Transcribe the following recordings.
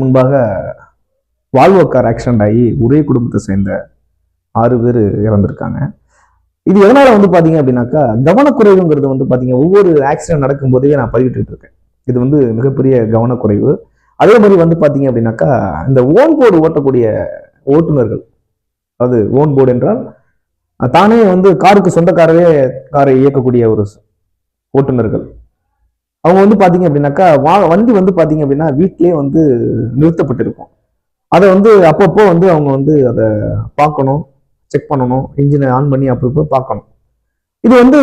முன்பாக Volvo car accident ஆகி ஒரே குடும்பத்தை சேர்ந்த ஆறு பேர் இறந்திருக்காங்க. இது எதனால வந்து பாத்தீங்க அப்படின்னாக்கா கவனக்குறைவுங்கிறது வந்து பார்த்தீங்க ஒவ்வொரு ஆக்சிடென்ட் நடக்கும் போதே நான் பதிவிட்டு இருக்கேன். இது வந்து மிகப்பெரிய கவனக்குறைவு. அதே மாதிரி வந்து பாத்தீங்க அப்படின்னாக்கா இந்த ஓன் போர்டு ஓட்டக்கூடிய ஓட்டுநர்கள் அது ஓன் போர்டு என்றால் தானே வந்து காருக்கு சொந்தக்காரரே காரை இயக்கக்கூடிய ஒரு ஓட்டுநர்கள். அவங்க வந்து பார்த்தீங்க அப்படின்னாக்கா வா வண்டி வந்து பார்த்தீங்க அப்படின்னா வீட்டிலேயே வந்து நிறுத்தப்பட்டிருக்கும். அதை வந்து அப்பப்போ வந்து அவங்க வந்து அதை பார்க்கணும் செக் பண்ணணும் இன்ஜினை ஆன் பண்ணி அப்பப்போ பார்க்கணும். இது வந்து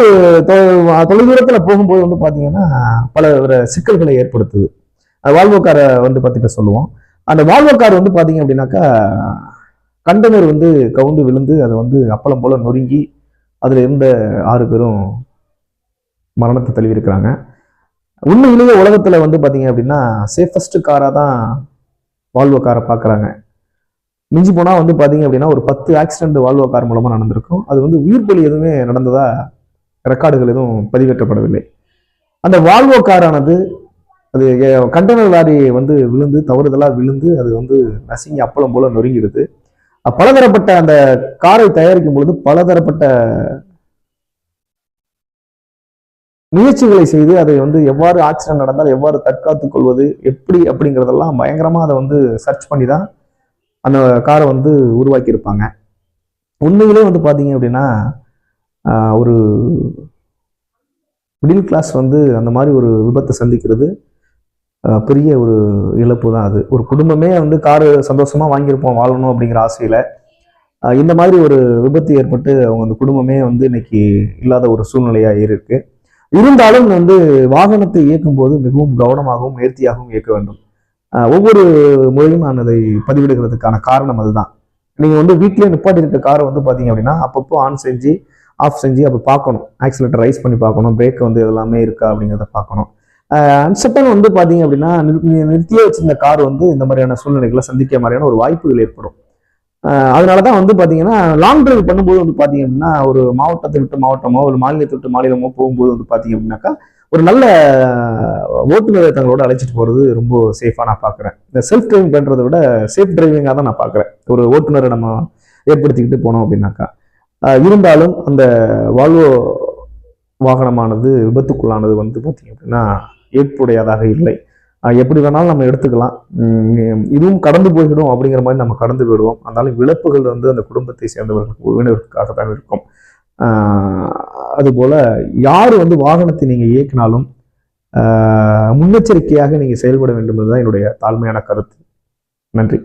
தொ- போகும்போது வந்து பார்த்தீங்கன்னா பல சிக்கல்களை ஏற்படுத்துது. அது வால்வோ காரை வந்து பத்திட்ட சொல்லுவோம். அந்த வால்வோ கார் வந்து பார்த்தீங்க அப்படின்னாக்கா கண்டனர் வந்து கவுந்து விழுந்து அதை வந்து அப்பளம் போல் நொறுங்கி அதில் இருந்த ஆறு பேரும் மரணத்தை தழுவிருக்கிறாங்க உண்மையிலேயே உலகத்தில் வந்து பார்த்தீங்க அப்படின்னா சேஃபஸ்ட் காராக தான் வால்வோ காரை பார்க்குறாங்க மிஞ்சி போனால் வந்து பார்த்தீங்க அப்படின்னா ஒரு பத்து ஆக்சிடென்ட் வால்வோ கார் மூலமாக நடந்திருக்கும். அது வந்து உயிர் பலி எதுவுமே நடந்ததா ரெக்கார்டுகள் எதுவும் பதிவேற்றப்படவில்லை. அந்த வால்வோ காரானது அது கண்டெய்னர் லாரி வந்து விழுந்து தவறுதலாக விழுந்து அது வந்து நசுங்கி அப்பளம் போல் நொறுங்கிடுது. பலதரப்பட்ட அந்த காரை தயாரிக்கும் பொழுது பலதரப்பட்ட முயற்சிகளை செய்து அதை வந்து எவ்வாறு ஆச்சரியம் நடந்தால் எவ்வாறு தற்காத்துக் கொள்வது எப்படி அப்படிங்கிறதெல்லாம் பயங்கரமாக அதை வந்து சர்ச் பண்ணி தான் அந்த காரை வந்து உருவாக்கியிருப்பாங்க. உண்மையிலே வந்து பார்த்தீங்க அப்படின்னா ஒரு மிடில் கிளாஸ் வந்து அந்த மாதிரி ஒரு விபத்தை சந்திக்கிறது பெரிய ஒரு இழப்பு தான் அது. ஒரு குடும்பமே வந்து காரு சந்தோஷமாக வாங்கியிருப்போம் வாழணும் அப்படிங்கிற ஆசையில் இந்த மாதிரி ஒரு விபத்து ஏற்பட்டு அவங்க அந்த குடும்பமே வந்து இன்னைக்கு இல்லாத ஒரு சூழ்நிலையாக இருக்குது இருந்தாலும் வந்து வாகனத்தை இயக்கும் போது மிகவும் கவனமாகவும் நேர்த்தியாகவும் இயக்க வேண்டும். ஒவ்வொரு முறையும் நான் அதை பதிவிடுகிறதுக்கான காரணம் அதுதான். நீங்கள் வந்து வீட்டிலே நிப்பாட்டி இருக்க காரை வந்து பார்த்தீங்க அப்படின்னா அப்பப்போ ஆன் செஞ்சு ஆஃப் செஞ்சு அப்போ பார்க்கணும். ஆக்சிலேட்டர் ரைஸ் பண்ணி பார்க்கணும். பிரேக் வந்து எல்லாமே இருக்கா அப்படிங்கிறத பார்க்கணும். செகண்ட் வந்து பார்த்தீங்க அப்படின்னா நிறு- நிறுத்தியே வச்சிருந்த கார் வந்து இந்த மாதிரியான சூழ்நிலைகளை சந்திக்க மாதிரியான ஒரு வாய்ப்புகள் ஏற்படும். அதனால தான் வந்து பார்த்தீங்கன்னா லாங் டிரைவ் பண்ணும்போது வந்து பார்த்தீங்க அப்படின்னா ஒரு மாவட்டத்தை விட்டு மாவட்டமோ ஒரு மாநிலத்தை விட்டு மாநிலமோ போகும்போது வந்து பார்த்தீங்க அப்படின்னாக்கா ஒரு நல்ல ஓட்டுநரை தங்களோட அழைச்சிட்டு போகிறது ரொம்ப சேஃபாக நான் பார்க்குறேன் இந்த செல்ஃப் டிரைவிங் பண்ணுறத விட சேஃப் டிரைவிங்காக தான் நான் பார்க்குறேன் ஒரு ஓட்டுநரை நம்ம ஏற்படுத்திக்கிட்டு போனோம் அப்படின்னாக்கா. இருந்தாலும் அந்த வால்வோ வாகனமானது விபத்துக்குள்ளானது வந்து பார்த்தீங்க அப்படின்னா ஏற்புடையதாக இல்லை. எப்படி வேணாலும் நம்ம எடுத்துக்கலாம். இதுவும் கடந்து போய்விடும் அப்படிங்கிற மாதிரி நம்ம கடந்து விடுவோம் அதனால இழப்புகள் வந்து அந்த குடும்பத்தை சேர்ந்தவர்களுக்கு உறவினர்களுக்காக தான் இருக்கும் அதுபோல் யார் வந்து வாகனத்தை நீங்கள் இயக்கினாலும் முன்னெச்சரிக்கையாக நீங்கள் செயல்பட வேண்டும் என்பதுதான் என்னுடைய தாழ்மையான கருத்து. நன்றி.